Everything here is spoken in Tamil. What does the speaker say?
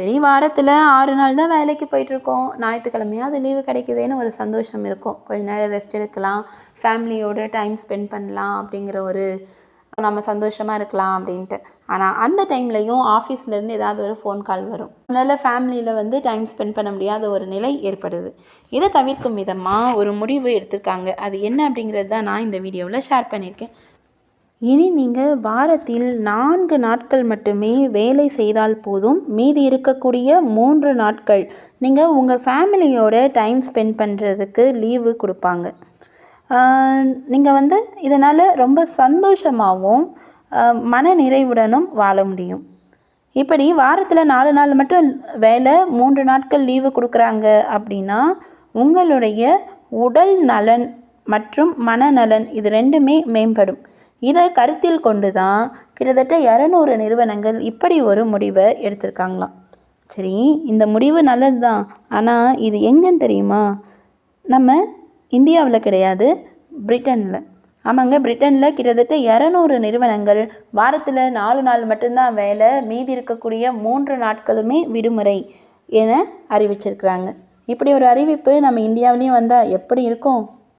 சரி வாரத்தில் ஆறு நாள் தான் வேலைக்கு போயிட்டுருக்கோம். ஞாயிற்றுக்கிழமையாவது லீவு கிடைக்குதேன்னு ஒரு சந்தோஷம் இருக்கும். கொஞ்ச நேரம் ரெஸ்ட் எடுக்கலாம். ஃபேமிலியோடு டைம் ஸ்பெண்ட் பண்ணலாம் அப்படிங்கிற ஒரு நம்ம சந்தோஷமாக இருக்கலாம் அப்படின்ட்டு. ஆனால் அந்த டைம்லையும் ஆஃபீஸ்லேருந்து ஏதாவது ஒரு ஃபோன் கால் வரும். அதனால் ஃபேமிலியில் வந்து டைம் ஸ்பெண்ட் பண்ண முடியாத ஒரு நிலை ஏற்படுது. இதை தவிர்க்கும் விதமாக ஒரு முடிவு எடுத்திருக்காங்க. அது என்ன அப்படிங்கிறது தான் நான் இந்த வீடியோவில் ஷேர் பண்ணியிருக்கேன். இனி நீங்கள் வாரத்தில் நான்கு நாட்கள் மட்டுமே வேலை செய்தால் போதும். மீதி இருக்கக்கூடிய மூன்று நாட்கள் நீங்கள் உங்கள் ஃபேமிலியோட டைம் ஸ்பெண்ட் பண்ணுறதுக்கு லீவு கொடுப்பாங்க. நீங்கள் வந்து இதனால் ரொம்ப சந்தோஷமாகவும் மன நிறைவுடனும் வாழ முடியும். இப்படி வாரத்தில் நாலு நாள் மட்டும் வேலை மூன்று நாட்கள் லீவு கொடுக்குறாங்க அப்படின்னா உங்களுடைய உடல் நலன் மற்றும் மனநலன் இது ரெண்டுமே மேம்படும். இதை கருத்தில் கொண்டு தான் கிட்டத்தட்ட இரநூறு நிறுவனங்கள் இப்படி ஒரு முடிவை எடுத்திருக்காங்களாம். சரி இந்த முடிவு நல்லது தான் ஆனால் இது எங்கன்னு தெரியுமா? நம்ம இந்தியாவில் கிடையாது பிரிட்டனில். ஆமாங்க பிரிட்டனில் கிட்டத்தட்ட இரநூறு நிறுவனங்கள் வாரத்தில் நாலு நாள் மட்டும்தான் வேலை மீதி இருக்கக்கூடிய மூன்று நாட்களுமே விடுமுறை என அறிவிச்சிருக்கிறாங்க. இப்படி ஒரு அறிவிப்பு நம்ம இந்தியாவிலையும் வந்தால் எப்படி இருக்கும்?